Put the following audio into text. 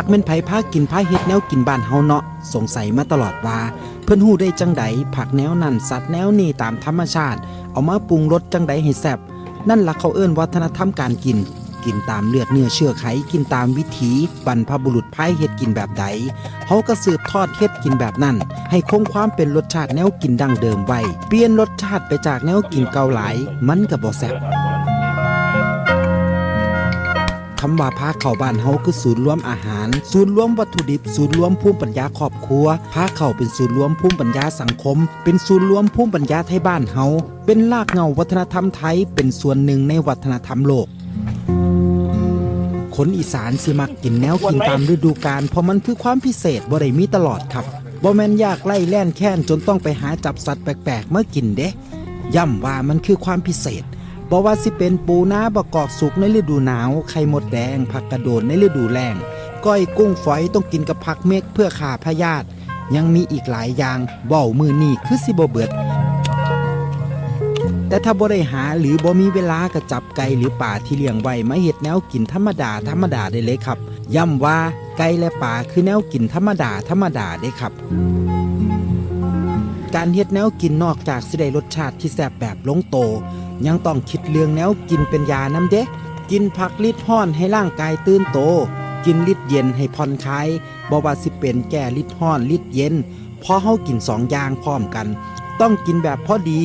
จักแม่นไผพากินพาเฮ็ดแนวกินบ้านเฮาเนาะสงสัยมาตลอดว่า เพิ่นฮู้ได้จังใดผักแนวนั้นสัตว์แนวนี้ตามธรรมชาติ เอามาปรุงรสจังใดให้แซ่บนั่นล่ะเขาเอิ้นวัฒนธรรมการกิน กินตามเลือดเนื้อเชื่อไข กินตามวิถีบรรพบุรุษพาเฮ็ดกินแบบใดเขาก็สืบทอดเฮ็ดกินแบบนั้น ให้คงความเป็นรสชาติแนวกินดั้งเดิมไว้เปลี่ยนรสชาติไปจากแนวกินเกาหลายมันก็บ่แซ่บ คำว่าพาเข้าบ้านเฮาคือศูนย์รวมอาหาร ศูนย์รวมวัตถุดิบ ศูนย์รวมภูมิปัญญาครอบครัวพาเข้าเป็นศูนย์รวมภูมิปัญญาสังคม เป็นศูนย์รวมภูมิปัญญาไทยบ้านเฮาเป็นรากเหง้าวัฒนธรรมไทย เป็นส่วนหนึ่งในวัฒนธรรมโลกคนอีสานสิมักกินแนวกินตามฤดูกาลเพราะมันคือความพิเศษบ่ได้มีตลอดครับบ่แม่นอยากไล่แล่นแค้นจนต้องไปหาจับสัตว์แปลกๆมากินเด้ย่ำว่ามันคือความพิเศษ บอกว่าสิเป็นปูนาบะกอกสุกในฤดูหนาว ไข่หมดแดง ผักกระโดดในฤดูแล้งก้อยกุ้งฝอยต้องกินกับผักเมกเพื่อขาพยาธิยังมีอีกหลายอย่างเว้ามือนี่คือสิบเบิด แต่ถ้าบ่ได้หาหรือบ่มีเวลาก็จับไก่หรือป่าที่เลี้ยงไว้มาเฮ็ดแนวกินธรรมดาธรรมดาได้เลยครับ ย้ำว่าไก่และป่าคือแนวกินธรรมดาธรรมดาได้ครับ การเฮ็ดแนวกินนอกจากสิได้รสชาติที่แซ่บแบบลงโต ยังต้องคิดเรื่องแนวกินเป็นยานำเด้กินผักลิดห้อนให้ร่างกายตื่นโต กินลิดเย็นให้ผ่อนคลายบ่ว่าสิเป็นแก่ลิดห้อนลิดเย็นพอเฮากินสองอย่างพร้อมกัน ต้องกินแบบพอดี